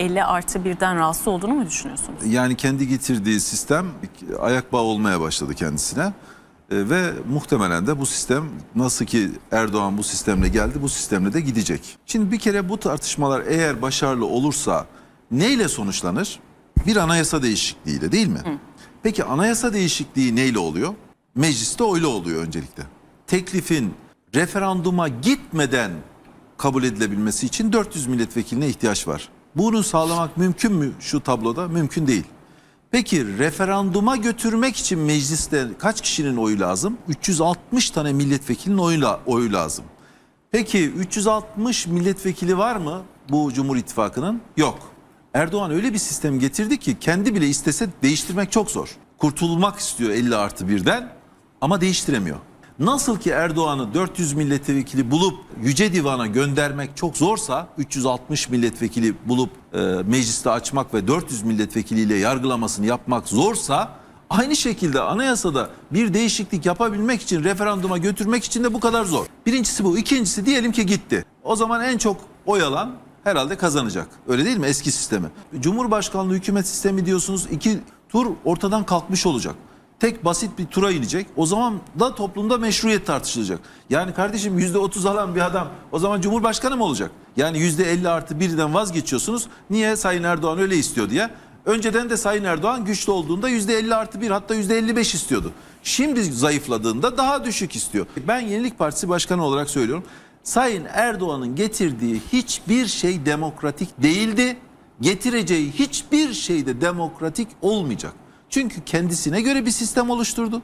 50 artı birden rahatsız olduğunu mu düşünüyorsunuz? Yani kendi getirdiği sistem ayak bağı olmaya başladı kendisine. E, Ve muhtemelen de bu sistem nasıl ki Erdoğan bu sistemle geldi bu sistemle de gidecek. Şimdi bir kere bu tartışmalar eğer başarılı olursa neyle sonuçlanır? Bir anayasa değişikliğiyle değil mi? Peki anayasa değişikliği neyle oluyor? Mecliste oyla oluyor öncelikle. Teklifin referanduma gitmeden kabul edilebilmesi için 400 milletvekiline ihtiyaç var. Bunu sağlamak mümkün mü şu tabloda? Mümkün değil. Peki referanduma götürmek için mecliste kaç kişinin oyu lazım? 360 tane milletvekilinin oyu, oyu lazım. Peki 360 milletvekili var mı bu Cumhur İttifakı'nın? Yok. Erdoğan öyle bir sistem getirdi ki kendi bile istese değiştirmek çok zor. Kurtulmak istiyor 50 artı birden ama değiştiremiyor. Nasıl ki Erdoğan'ı 400 milletvekili bulup Yüce Divan'a göndermek çok zorsa 360 milletvekili bulup e, mecliste açmak ve 400 milletvekiliyle yargılamasını yapmak zorsa aynı şekilde anayasada bir değişiklik yapabilmek için referanduma götürmek için de bu kadar zor. Birincisi bu. İkincisi diyelim ki gitti. O zaman en çok oy alan herhalde kazanacak. Öyle değil mi eski sistemi? Cumhurbaşkanlığı hükümet sistemi diyorsunuz iki tur ortadan kalkmış olacak tek basit bir tura inecek. O zaman da toplumda meşruiyet tartışılacak. Yani kardeşim yüzde otuz alan bir adam o zaman cumhurbaşkanı mı olacak? Yani yüzde elli artı birden vazgeçiyorsunuz. Niye Sayın Erdoğan öyle istiyor diye. Önceden de Sayın Erdoğan güçlü olduğunda yüzde elli artı bir hatta yüzde elli beş istiyordu. Şimdi zayıfladığında daha düşük istiyor. Ben Yenilik Partisi Başkanı olarak söylüyorum. Sayın Erdoğan'ın getirdiği hiçbir şey demokratik değildi. Getireceği hiçbir şey de demokratik olmayacak. Çünkü kendisine göre bir sistem oluşturdu.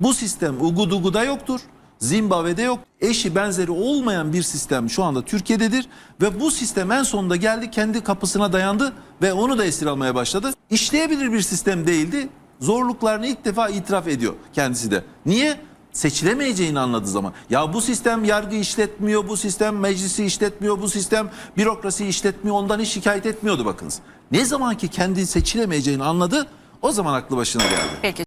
Bu sistem Ugudugu'da yoktur. Zimbabwe'de yok. Eşi benzeri olmayan bir sistem şu anda Türkiye'dedir. Ve bu sistem en sonunda geldi kendi kapısına dayandı ve onu da esir almaya başladı. İşleyebilir bir sistem değildi. Zorluklarını ilk defa itiraf ediyor kendisi de. Niye? seçilemeyeceğini anladığı zaman. Ya bu sistem yargı işletmiyor, bu sistem meclisi işletmiyor, bu sistem bürokrasi işletmiyor ondan hiç şikayet etmiyordu bakınız. Ne zaman ki kendi seçilemeyeceğini anladı o zaman aklı başına geldi. Peki.